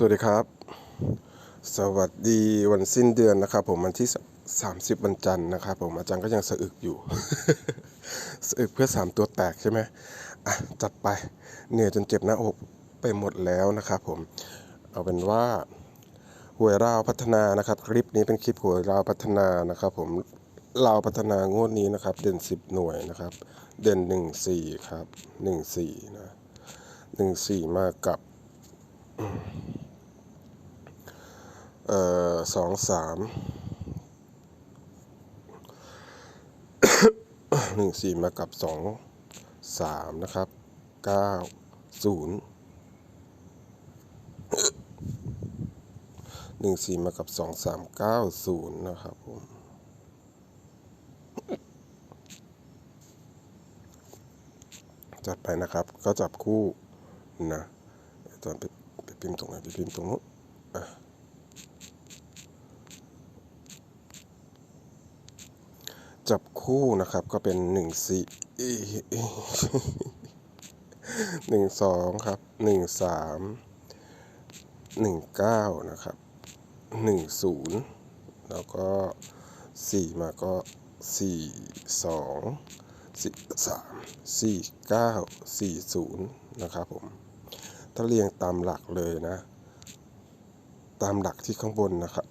สวัสดีครับ สวัสดีวันสิ้นเดือนนะครับ ผมวันที่ 30วันจันทร์นะครับ ผมอาจารย์ก็ยังสะอึกอยู่ สะอึกเพื่อ 3 ตัวแตกใช่ไหมอะจัดไปเหนื่อยจนเจ็บหน้าอกไปหมดแล้วนะครับผมเอาเป็นว่าหวยราวพัฒนานะครับ คลิปนี้เป็นคลิปหวยราวพัฒนานะครับ ผมราวพัฒนางวดนี้นะครับ เด่น 10 หน่วยนะครับ เด่น 1 4 ครับ 1 4 นะ 1 4 มากับ เอ่อสองสามหนึ่งสี่มากับสองสามนะครับเก้าศูนย์หนึ่งสี่มากับสองสามเก้าศูนย์นะครับผมจัดไปนะครับ ก็จับคู่นะตอนไปไปพิมพ์ตรงไหนไปพิมพ์ตรงนู้น จับคู่นะครับก็เป็นหนึ่งสี่หนึ่งสองครับหนึ่งสามหนึ่งเก้านะครับหนึ่งศูนย์แล้วก็สี่มาก็สี่สองสี่สามสี่เก้าสี่ศูนย์นะครับผมถ้าเรียงตามหลักเลยนะ ตามหลักที่ข้างบนนะครับ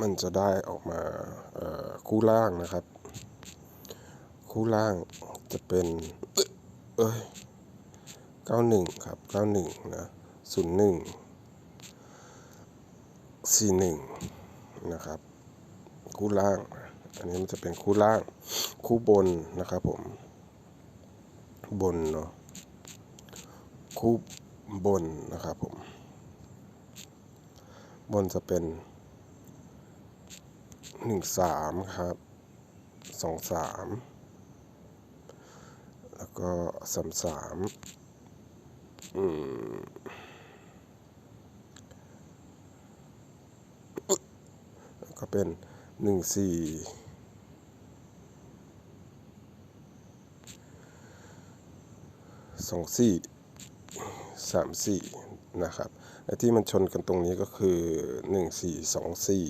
มันจะได้ออกมาคู่ล่างนะครับ คู่ล่างจะเป็นเอ้ยเก้าหนึ่งครับเก้าหนึ่งนะศูนย์หนึ่งสี่หนึ่งนะครับ คู่ล่าง อันนี้มันจะเป็นคู่ล่าง คู่บนนะครับผม บนเนาะคู่บนนะครับผม บนจะเป็นหนึ่งสามครับสองสาม แล้วก็สามสามอืมแล้วก็เป็นหนึ่งสี่สองสี่สามสี่นะครับและที่มันชนกันตรงนี้ก็คือหนึ่งสี่สองสี่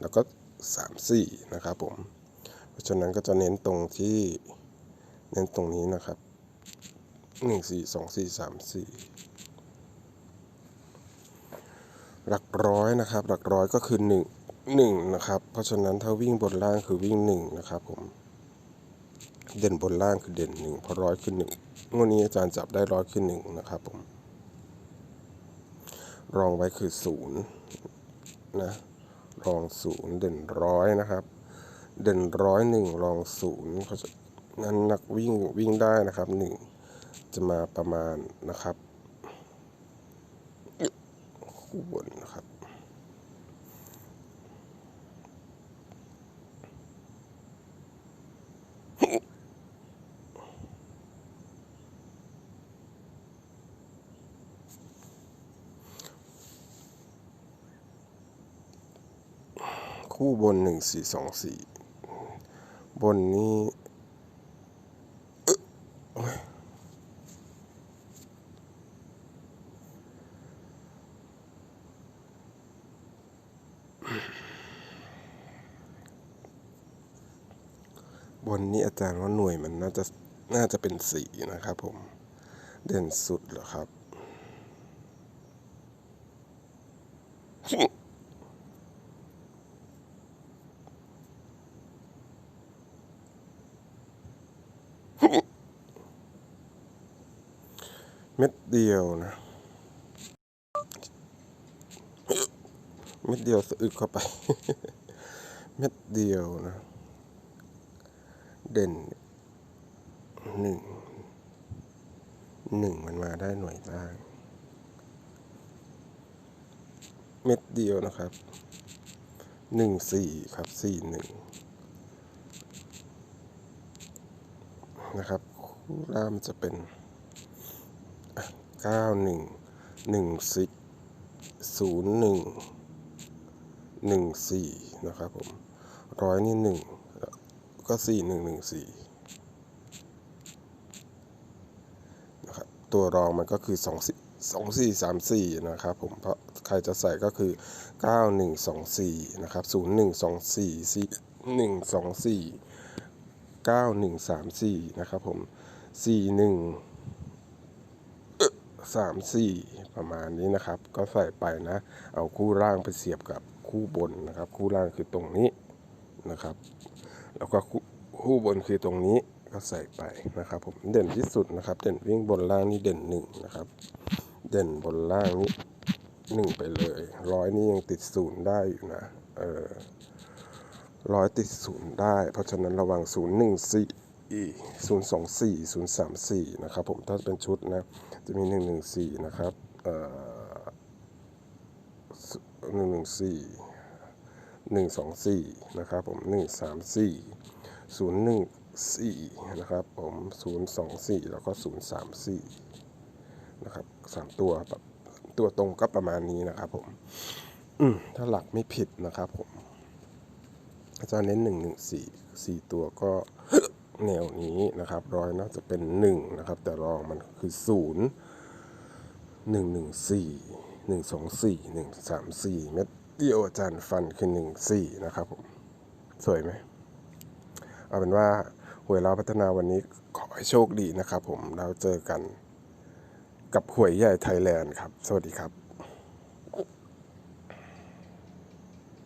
แล้วก็สามสี่นะครับผม เพราะฉะนั้นก็จะเน้นตรงที่ เน้นตรงนี้นะครับหนึ่งสี่สองสี่สามสี่หลักร้อยนะครับ หลักร้อยก็คือหนึ่งหนึ่งนะครับ เพราะฉะนั้นถ้าวิ่งบนล่างคือวิ่งหนึ่งนะครับผมเด่นบนล่างคือเด่นหนึ่งเพราะร้อยคือหนึ่งงวดนี้อาจารย์จับได้ร้อยคือหนึ่งนะครับผมรองไว้คือศูนย์นะรองศูนย์เด่นร้อยนะครับ เด่นร้อยหนึ่งรองศูนย์ นั้นนักวิ่งวิ่งได้นะครับหนึ่งจะมาประมาณนะครับคู่บนนะครับคู่บนหนึ่งสี่สองสี่บนนี้เอ๊ะโอ้ย บนนี้อาจารย์ว่าหน่วยมันน่าจะน่าจะเป็นสีนะครับผม เด่นสุดเหรอครับ เม็ดเดียวนะ เม็ดเดียวสะอึกเข้าไป เม็ดเดียวนะ เด่นหนึ่งหนึ่งมันมาได้หน่วยล่าง เม็ดเดียวนะครับหนึ่งสี่ครับสี่หนึ่งนะครับ คู่ล่ามจะเป็นเก้าหนึ่งหนึ่งสิศูนย์หนึ่งหนึ่งสี่นะครับผมร้อยนี่หนึ่ง ก็สี่หนึ่งหนึ่งสี่นะครับตัวรองมันก็คือสองสี่สองสี่สามสี่นะครับผมเพราะใครจะใส่ก็คือเก้าหนึ่งสองสี่นะครับศูนย์หนึ่งสองสี่สี่หนึ่งสองสี่เก้าหนึ่งสามสี่นะครับผมสี่หนึ่งสามสี่ประมาณนี้นะครับ ก็ใส่ไปนะ เอาคู่ล่างไปเสียบกับคู่บนนะครับ คู่ล่างคือตรงนี้นะครับ แล้วก็คู่บนคือตรงนี้ก็ใส่ไปนะครับ ผมเด่นที่สุดนะครับ เด่นวิ่งบนล่างนี่เด่นหนึ่งนะครับ เด่นบนล่างนี่หนึ่งไปเลยร้อยนี่ยังติดศูนย์ได้อยู่นะเออร้อยติดศูนย์ได้ เพราะฉะนั้นระวังศูนย์หนึ่งสี่ศูนย์สองสี่ศูนย์สามสี่นะครับผมถ้าเป็นชุดนะ จะมีหนึ่งหนึ่งสี่นะครับเอ่อหนึ่งหนึ่งสี่ หนึ่งสองสี่นะครับผมหนึ่งสามสี่ศูนย์หนึ่งสี่นะครับผมศูนย์สองสี่แล้วก็ศูนย์สามสี่นะครับสามตัวแบบตัวตรงก็ประมาณนี้นะครับผมถ้าหลักไม่ผิดนะครับผมอาจารย์เน้นหนึ่งหนึ่งสี่สี่ตัวก็แนวนี้นะครับร้อยน่าจะเป็นหนึ่งนะครับ แต่รองมันคือศูนย์หนึ่งหนึ่งสี่หนึ่งสองสี่หนึ่งสามสี่เม็ด เดียวอาจารย์ฟันคือหนึ่งสี่นะครับผม สวยไหม เอาเป็นว่าหวยเราพัฒนาวันนี้ขอให้โชคดีนะครับผมเราเจอกันกับหวยใหญ่ไทยแลนด์ครับ สวัสดีครับ